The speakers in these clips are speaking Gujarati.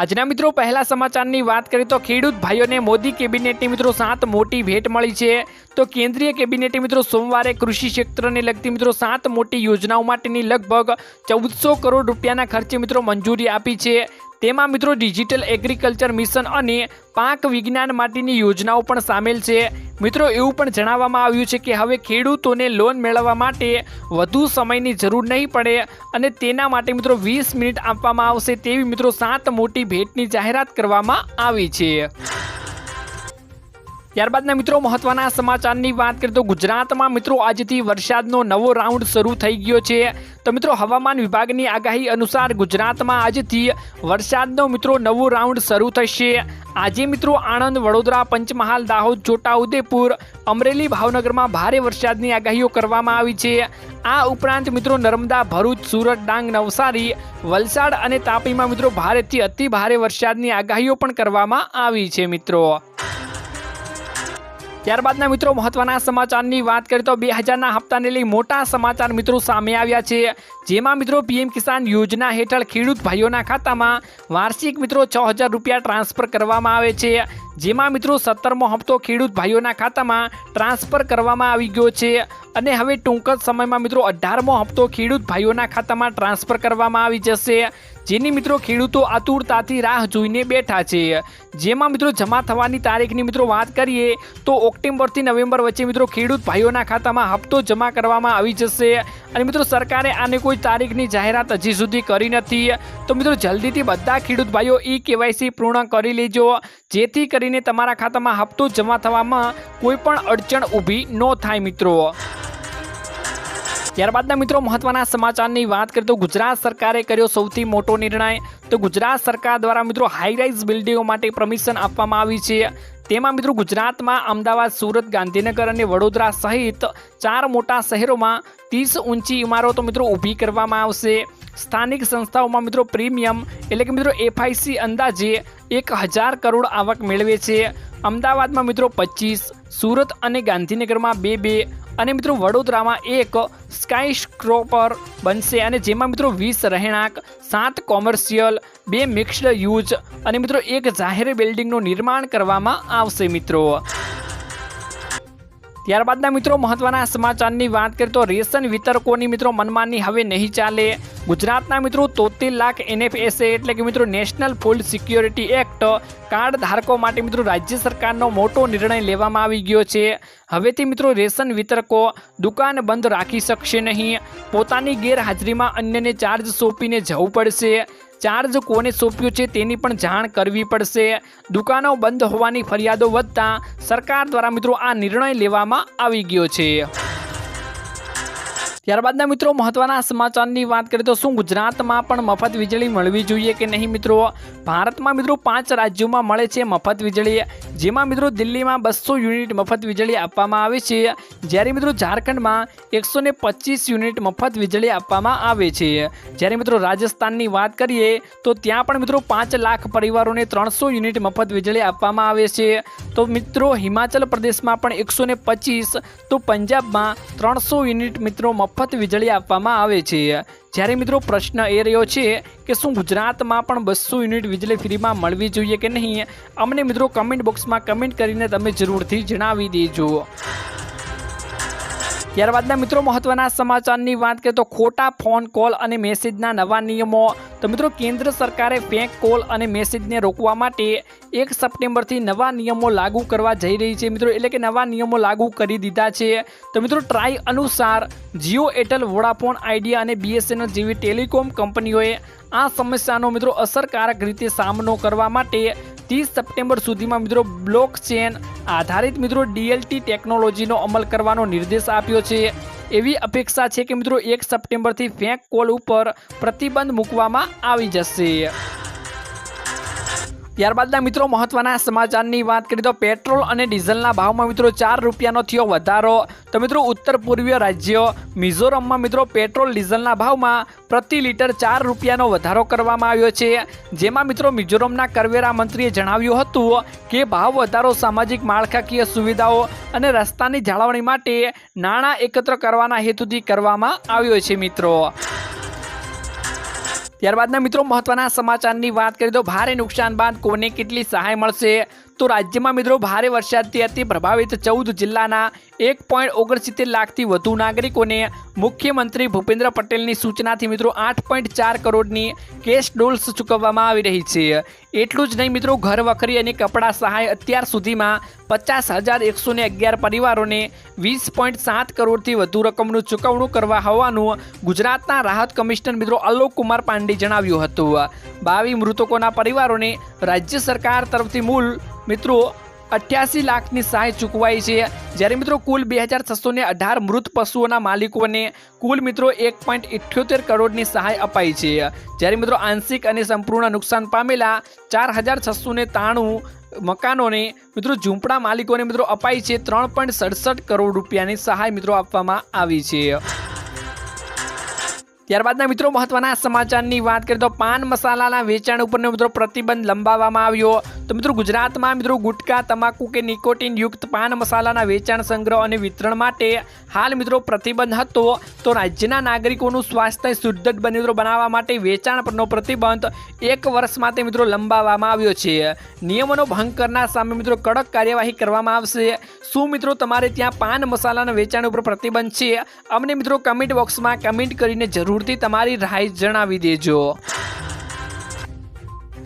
આજના મિત્રો, પહેલા સમાચારની વાત કરીએ તો ખેડૂત ભાઈઓને મોદી કેબિનેટની મિત્રો સાત મોટી ભેટ મળી છે. તો કેન્દ્રીય કેબિનેટે મિત્રો સોમવારે કૃષિ ક્ષેત્રને લગતી મિત્રો સાત મોટી યોજનાઓ માટેની લગભગ ચૌદસો કરોડ રૂપિયાના ખર્ચે મિત્રો મંજૂરી આપી છે. તેમાં મિત્રો ડિજિટલ એગ્રીકલ્ચર મિશન અને પાક વિજ્ઞાન માટેની યોજનાઓ પણ સામેલ છે. મિત્રો, એવું પણ જણાવવામાં આવ્યું છે કે હવે ખેડૂતોને લોન મેળવવા માટે વધુ સમયની જરૂર નહીં પડે અને તેના માટે મિત્રો વીસ મિનિટ આપવામાં આવશે તેવી મિત્રો સાત મોટી ભેટની જાહેરાત કરવામાં આવી છે. ત્યારબાદના મિત્રો મહત્વના સમાચારની વાત કરીએ તો ગુજરાતમાં મિત્રો આજથી વરસાદનો નવો રાઉન્ડ શરૂ થઈ ગયો છે. તો મિત્રો હવામાન વિભાગની આગાહી અનુસાર ગુજરાતમાં આજથી વરસાદનો મિત્રો નવો રાઉન્ડ શરૂ થશે. આજે મિત્રો આણંદ, વડોદરા, પંચમહાલ, દાહોદ, છોટાઉદેપુર, અમરેલી, ભાવનગરમાં ભારે વરસાદની આગાહીઓ કરવામાં આવી છે. આ ઉપરાંત મિત્રો નર્મદા, ભરૂચ, સુરત, ડાંગ, નવસારી, વલસાડ અને તાપીમાં મિત્રો ભારેથી અતિ ભારે વરસાદની આગાહીઓ પણ કરવામાં આવી છે મિત્રો. ત્યારબાદના મિત્રો મહત્વના સમાચારની વાત કરીએ તો બે હજારના હપ્તાને લઈ મોટા સમાચાર મિત્રો સામે આવ્યા છે. જેમાં મિત્રો પીએમ કિસાન યોજના હેઠળ ખેડૂત ભાઈઓના ખાતામાં વાર્ષિક મિત્રો છ હજાર રૂપિયા ટ્રાન્સફર કરવામાં આવે છે. જેમાં મિત્રો સત્તરમો હપ્તો ખેડૂત ભાઈઓના ખાતામાં ટ્રાન્સફર કરવામાં આવી ગયો છે. અને હવે ટૂંક જ સમયમાં મિત્રો અઢારમો હપ્તો ખેડૂત ભાઈઓના ખાતામાં ટ્રાન્સફર કરવામાં આવી જશે. જેની મિત્રો ખેડૂતો આતુરતાથી રાહ જોઈને બેઠા છે. જેમાં મિત્રો જમા થવાની તારીખની મિત્રો વાત કરીએ તો ઓક્ટોબરથી નવેમ્બર વચ્ચે મિત્રો ખેડૂત ભાઈઓના ખાતામાં હપ્તો જમા કરવામાં આવી જશે. અને મિત્રો સરકારે આને કોઈ તારીખની જાહેરાત હજી સુધી કરી નથી. તો મિત્રો, જલ્દીથી બધા ખેડૂત ભાઈઓ ઈ કેવાયસી પૂર્ણ કરી લેજો. જેથી કરીને તમારા ખાતામાં હપ્તો જમા થવામાં કોઈ પણ અડચણ ઊભી ન થાય મિત્રો. ત્યારબાદના મિત્રો, મહત્વના સમાચારની વાત કરીએ તો ગુજરાત સરકારે કર્યો સૌથી મોટો નિર્ણય. તો ગુજરાત સરકાર દ્વારા મિત્રો હાઈ રાઇઝ બિલ્ડિંગો માટે પરમિશન આપવામાં આવી છે. તેમાં મિત્રો ગુજરાતમાં અમદાવાદ, સુરત, ગાંધીનગર અને વડોદરા સહિત ચાર મોટા શહેરોમાં ત્રીસ ઊંચી ઇમારતો મિત્રો ઊભી કરવામાં આવશે. સ્થાનિક સંસ્થાઓમાં મિત્રો પ્રીમિયમ એટલે કે મિત્રો એફઆઈસી અંદાજે એક હજાર કરોડ આવક મેળવે છે. અમદાવાદમાં મિત્રો પચીસ સુરત અને ગાંધીનગરમાં બે બે. અને મિત્રો, વડોદરામાં એક સ્કાય સ્ક્રોપર બનશે અને જેમાં મિત્રો વીસ રહેણાંક, સાત કોમર્શિયલ, બે મિક્સ્ડ યુઝ અને મિત્રો એક જાહેર બિલ્ડિંગનું નિર્માણ કરવામાં આવશે મિત્રો. ત્યારબાદના મિત્રો મહત્વના સમાચારની વાત કરીએ તો રેશન વિતરકોની મિત્રો મનમાની હવે નહીં ચાલે. ગુજરાતના મિત્રો તોતેર લાખ એનએફએસએ એટલે કે મિત્રો national food security act card ધારકો માટે મિત્રો રાજ્ય સરકારનો મોટો નિર્ણય લેવામાં આવી ગયો છે. હવેથી મિત્રો રેશન વિતરકો દુકાન બંધ રાખી શકશે નહીં. પોતાની ગેરહાજરીમાં અન્યને ચાર્જ સોંપીને જવું પડશે. ચાર્જ કોને સોંપ્યો છે તેની પણ જાણ કરવી પડશે. દુકાનો બંધ હોવાની ફરિયાદો વધતા સરકાર દ્વારા મિત્રો આ નિર્ણય લેવામાં આવી ગયો છે. ત્યારબાદના મિત્રો, મહત્વના સમાચારની વાત કરીએ તો શું ગુજરાતમાં પણ મફત વીજળી મળવી જોઈએ કે નહીં મિત્રો? ભારતમાં મિત્રો પાંચ રાજ્યોમાં મળે છે મફત વીજળી. જેમાં મિત્રો દિલ્હીમાં બસો યુનિટ મફત વીજળી આપવામાં આવે છે. જ્યારે મિત્રો ઝારખંડમાં એકસો યુનિટ મફત વીજળી આપવામાં આવે છે. જ્યારે મિત્રો રાજસ્થાનની વાત કરીએ તો ત્યાં પણ મિત્રો પાંચ લાખ પરિવારોને ત્રણસો યુનિટ મફત વીજળી આપવામાં આવે છે. તો મિત્રો હિમાચલ પ્રદેશમાં પણ એકસો તો પંજાબમાં ત્રણસો યુનિટ મિત્રો મફત વીજળી આપવામાં આવે છે. જ્યારે મિત્રો પ્રશ્ન એ રહ્યો છે કે શું ગુજરાતમાં પણ બસો યુનિટ વીજળી ફ્રીમાં મળવી જોઈએ કે નહીં? અમને મિત્રો કમેન્ટ બોક્સમાં કમેન્ટ કરીને તમે જરૂરથી જણાવી દેજો. ત્યારબાદના મિત્રો મહત્વના સમાચારની વાત કરીએ તો ખોટા ફોન કોલ અને મેસેજના નવા નિયમો. તો મિત્રો કેન્દ્ર સરકારે ફેક કોલ અને મેસેજને રોકવા માટે એક સપ્ટેમ્બરથી નવા નિયમો લાગુ કરવા જઈ રહી છે. મિત્રો એટલે કે નવા નિયમો લાગુ કરી દીધા છે. તો મિત્રો ટ્રાય અનુસાર જીઓ, એરટેલ, વોડાફોન, આઈડિયા અને બીએસએનએલ જેવી ટેલિકોમ કંપનીઓએ આ સમસ્યાનો મિત્રો અસરકારક રીતે સામનો કરવા માટે ત્રીસ સપ્ટેમ્બર સુધીમાં મિત્રો બ્લોક ચેન આધારિત મિત્રો ડીએલટી ટેકનોલોજીનો અમલ કરવાનો નિર્દેશ આપ્યો છે. એવી અપેક્ષા છે કે મિત્રો એક સપ્ટેમ્બરથી ફેંક કોલ ઉપર પ્રતિબંધ મૂકવામાં આવી જશે. ત્યારબાદના મિત્રો, મહત્વના સમાચારની વાત કરીએ તો પેટ્રોલ અને ડીઝલના ભાવમાં મિત્રો ચાર રૂપિયાનો થયો વધારો. તો મિત્રો, ઉત્તર પૂર્વીય રાજ્ય, મિઝોરમમાં મિત્રો પેટ્રોલ ડીઝલના ભાવમાં પ્રતિ લીટર ચાર રૂપિયાનો વધારો કરવામાં આવ્યો છે. જેમાં મિત્રો, મિઝોરમના કરવેરા મંત્રીએ જણાવ્યું હતું કે ભાવ વધારો, સામાજિક માળખાકીય સુવિધાઓ અને રસ્તાની જાળવણી માટે નાણાં એકત્ર કરવાના હેતુથી કરવામાં આવ્યો છે મિત્રો. ત્યારબાદના મિત્રો મહત્વના સમાચારની વાત કરીએ તો ભારે નુકસાન બાદ કોને કેટલી સહાય મળશે? તો રાજ્યમાં મિત્રો ભારે વરસાદથી અતિ પ્રભાવિત ચૌદ જિલ્લાના એક પોઈન્ટ ઓગણસિત્તેર લાખથી વધુ નાગરિકોને મુખ્યમંત્રી ભૂપેન્દ્ર પટેલની સૂચનાથી મિત્રો આઠ પોઈન્ટ ચાર કરોડની કેશ ડોલ્સ ચૂકવવામાં આવી રહી છે. એટલું જ નહીં મિત્રો ઘર વખરી અને કપડાં સહાય અત્યાર સુધીમાં પચાસ હજાર એકસો અગિયાર પરિવારોને વીસ પોઈન્ટ સાત કરોડથી વધુ રકમનું ચૂકવણું કરવા હોવાનું ગુજરાતના રાહત કમિશનર મિત્રો અલોક કુમાર પાંડે જણાવ્યું હતું. બાવી મૃતકોના પરિવારોને રાજ્ય સરકાર તરફથી મૂળ મિત્રો, અઠ્યાસી લાખની સહાય ચૂકવાઈ છે. જ્યારે મિત્રો કુલ બે હજાર છસો ને અઢાર મૃત પશુઓના માલિકોને કુલ મિત્રો એક પોઈન્ટ ઇઠ્યોતેર કરોડની સહાય અપાઈ છે. જ્યારે મિત્રો આંશિક અને સંપૂર્ણ નુકસાન પામેલા ચાર હજાર છસો ને ત્રાણું મકાનોને મિત્રો ઝૂંપડા માલિકોને મિત્રો અપાઈ છે ત્રણ પોઈન્ટ સડસઠ કરોડ રૂપિયાની સહાય મિત્રો આપવામાં આવી છે. ત્યારબાદના મિત્રો મહત્વના સમાચારની વાત કરીએ તો પાન મસાલાના વેચાણ ઉપરનો મિત્રો પ્રતિબંધ લંબાવવામાં આવ્યો. તો મિત્રો ગુજરાતમાં મિત્રો ગુટકા, તમાકુ કે નિકોટીન યુક્ત પાન મસાલાના વેચાણ સંગ્રહ અને વિતરણ માટે હાલ મિત્રો પ્રતિબંધ હતો. તો રાજ્યના નાગરિકોનું સ્વાસ્થ્ય બને મિત્રો બનાવવા માટે વેચાણ પરનો પ્રતિબંધ એક વર્ષ માટે મિત્રો લંબાવવામાં આવ્યો છે. નિયમોનો ભંગ કરનાર સામે મિત્રો કડક કાર્યવાહી કરવામાં આવશે. શું મિત્રો તમારે ત્યાં પાન મસાલાના વેચાણ ઉપર પ્રતિબંધ છે? અમને મિત્રો કમેન્ટ બોક્સમાં કમેન્ટ કરીને જરૂરથી તમારી રાય જણાવી દેજો.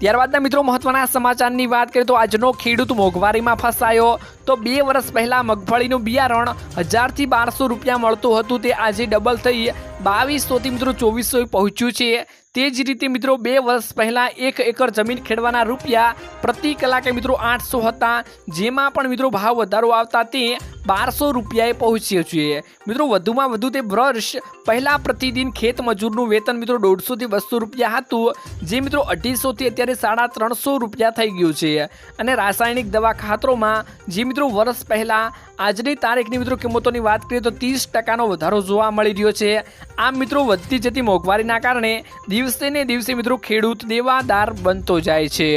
ત્યારબાદના મિત્રો મહત્વના સમાચારની વાત કરીએ તો આજનો ખેડૂત મોંઘવારીમાં ફસાયો. તો બે વર્ષ પહેલા મગફળીનું બિયારણ હજારથી બારસો રૂપિયા મળતું હતું. તે આજે ડબલ થઈ બાવીસોથી મિત્રો ચોવીસો પહોંચ્યું છે. તે જ રીતે મિત્રો બે વર્ષ પહેલાં એક એકર જમીન ખેડવાના રૂપિયા પ્રતિ કલાકે મિત્રો આઠસો હતા. જેમાં પણ મિત્રો ભાવ વધારો આવતા તે બારસો રૂપિયાએ પહોંચ્યો છે. મિત્રો વધુમાં વધુ તે વર્ષ પહેલાં પ્રતિદિન ખેત મજૂરનું વેતન મિત્રો દોઢસોથી બસો રૂપિયા હતું. જે મિત્રો અઢીસોથી અત્યારે સાડા ત્રણસો રૂપિયા થઈ ગયું છે. અને રાસાયણિક દવા ખાતરોમાં જે મિત્રો વર્ષ પહેલાં આજની તારીખની મિત્રો કિંમતોની વાત કરીએ તો ત્રીસ ટકાનો વધારો જોવા મળી રહ્યો છે. આમ મિત્રો, વધતી જતી મોંઘવારીના કારણે દિવસે ને દિવસે મિત્રો ખેડૂત દેવાદાર બનતો જાય છે.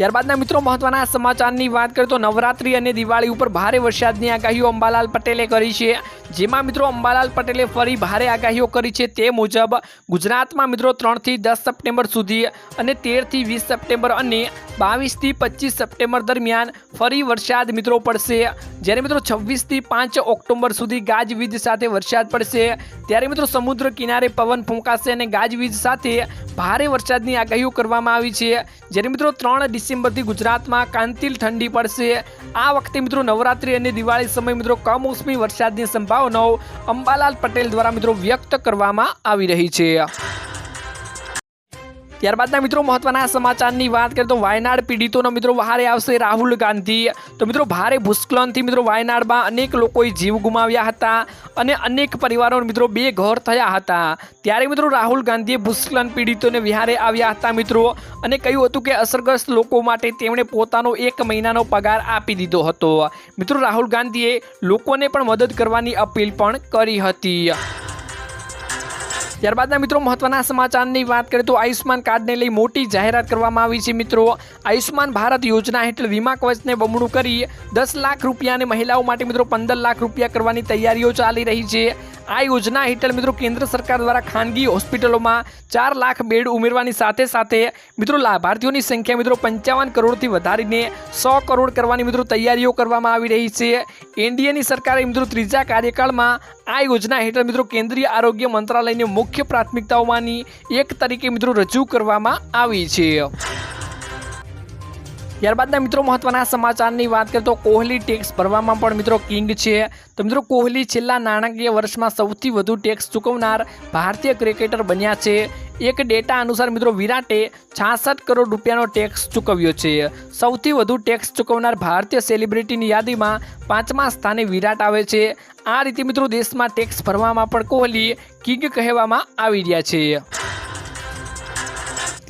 ત્યારબાદના મિત્રો મહત્વના સમાચારની વાત કરીએ તો નવરાત્રી અને દિવાળી ઉપર ભારે વરસાદની આગાહીઓ અંબાલાલ પટેલે કરી છે. જેમાં મિત્રો અંબાલાલ પટેલે ફરી ભારે આગાહીઓ કરી છે તે મુજબ ગુજરાતમાં મિત્રો ત્રણથી દસ સપ્ટેમ્બર સુધી અને તેરથી વીસ સપ્ટેમ્બર અને બાવીસથી પચીસ સપ્ટેમ્બર દરમિયાન ફરી વરસાદ મિત્રો પડશે. જ્યારે મિત્રો છવ્વીસથી પાંચ ઓક્ટોબર સુધી ગાજવીજ સાથે વરસાદ પડશે. ત્યારે મિત્રો સમુદ્ર કિનારે પવન ફૂંકાશે અને ગાજવીજ સાથે ભારે વરસાદની આગાહીઓ કરવામાં આવી છે. જ્યારે મિત્રો ત્રણ ડિસેમ્બરથી ગુજરાતમાં કાંતિલ ઠંડી પડશે. આ વખતે મિત્રો નવરાત્રી અને દિવાળી સમય મિત્રો કમોસમી વરસાદની સંભાવનાઓ અંબાલાલ પટેલ દ્વારા મિત્રો વ્યક્ત કરવામાં આવી રહી છે. ત્યારબાદના મિત્રો મહત્વના સમાચારની વાત કરીએ તો વાયનાડ પીડિતોનો મિત્રો વહારે આવશે રાહુલ ગાંધી. તો મિત્રો ભારે ભૂસ્ખલનથી મિત્રો વાયનાડમાં અનેક લોકોએ જીવ ગુમાવ્યા હતા અને અનેક પરિવારો મિત્રો બે ઘર થયા હતા. ત્યારે મિત્રો રાહુલ ગાંધીએ ભૂસ્ખલન પીડિતોને વિહારે આવ્યા હતા મિત્રો અને કહ્યું હતું કે અસરગ્રસ્ત લોકો માટે તેમણે પોતાનો એક મહિનાનો પગાર આપી દીધો હતો. મિત્રો રાહુલ ગાંધીએ લોકોને પણ મદદ કરવાની અપીલ પણ કરી હતી. ત્યારબાદના મિત્રો, મહત્વના સમાચારની વાત કરીએ તો આયુષ્માન કાર્ડને લઈ મોટી જાહેરાત કરવામાં આવી છે મિત્રો. આયુષ્માન ભારત યોજના હેઠળ વીમા કવચને બમણું કરી દસ લાખ રૂપિયા અને મહિલાઓ માટે મિત્રો પંદર લાખ રૂપિયા કરવાની તૈયારીઓ ચાલી રહી છે. આ યોજના હેઠળ મિત્રો કેન્દ્ર સરકાર દ્વારા ખાનગી હોસ્પિટલોમાં ચાર લાખ બેડ ઉમેરવાની સાથે સાથે મિત્રો લાભાર્થીઓની સંખ્યા મિત્રો પંચાવન કરોડથી વધારીને સો કરોડ કરવાની મિત્રો તૈયારીઓ કરવામાં આવી રહી છે. એનડીએની સરકારે મિત્રો ત્રીજા કાર્યકાળમાં આ યોજના હેઠળ મિત્રો કેન્દ્રીય આરોગ્ય મંત્રાલયની મુખ્ય પ્રાથમિકતાઓમાંની એક તરીકે મિત્રો રજૂ કરવામાં આવી છે. ત્યારબાદના મિત્રો મહત્વના સમાચારની વાત કરીએ તો કોહલી ટેક્સ ભરવામાં પણ મિત્રો કિંગ છે. તો મિત્રો કોહલી છેલ્લા નાણાકીય વર્ષમાં સૌથી વધુ ટેક્સ ચૂકવનાર ભારતીય ક્રિકેટર બન્યા છે. એક ડેટા અનુસાર મિત્રો વિરાટે છાસઠ કરોડ રૂપિયાનો ટેક્સ ચૂકવ્યો છે. સૌથી વધુ ટેક્સ ચૂકવનાર ભારતીય સેલિબ્રિટીની યાદીમાં પાંચમા સ્થાને વિરાટ આવે છે. આ રીતે મિત્રો દેશમાં ટેક્સ ભરવામાં પણ કોહલી કિંગ કહેવામાં આવી રહ્યા છે.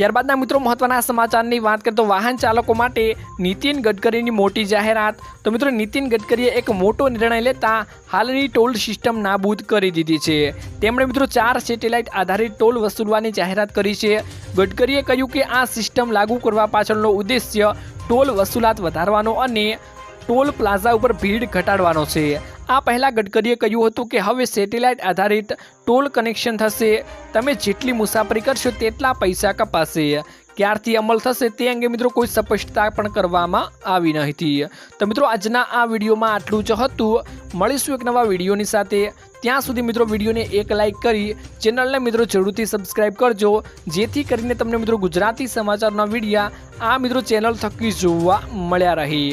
ત્યારબાદના મિત્રો, મહત્વના સમાચારની વાત કરીએ તો વાહન ચાલકો માટે નીતિન ગડકરીની મોટી જાહેરાત. તો મિત્રો, નીતિન ગડકરીએ એક મોટો નિર્ણય લેતા હાલની ટોલ સિસ્ટમ નાબૂદ કરી દીધી છે. તેમણે મિત્રો ચાર સેટેલાઇટ આધારિત ટોલ વસૂલવાની જાહેરાત કરી છે. ગડકરીએ કહ્યું કે આ સિસ્ટમ લાગુ કરવા પાછળનો ઉદ્દેશ્ય ટોલ વસૂલાત વધારવાનો અને ટોલ પ્લાઝા ઉપર ભીડ ઘટાડવાનો છે. આ પહેલાં ગડકરીએ કહ્યું હતું કે હવે સેટેલાઇટ આધારિત ટોલ કનેક્શન થશે. તમે જેટલી મુસાફરી કરશો તેટલા પૈસા કપાશે. ક્યારથી અમલ થશે તે અંગે મિત્રો કોઈ સ્પષ્ટતા પણ કરવામાં આવી ન તો મિત્રો, આજના આ વિડીયોમાં આટલું જ હતું. મળીશું એક નવા વિડીયોની સાથે. ત્યાં સુધી મિત્રો વિડીયોને એક લાઇક કરી, ચેનલને મિત્રો જરૂરથી સબસ્ક્રાઇબ કરજો, જેથી કરીને તમને મિત્રો ગુજરાતી સમાચારના વિડીયા આ મિત્રો ચેનલ થકી જોવા મળ્યા રહે.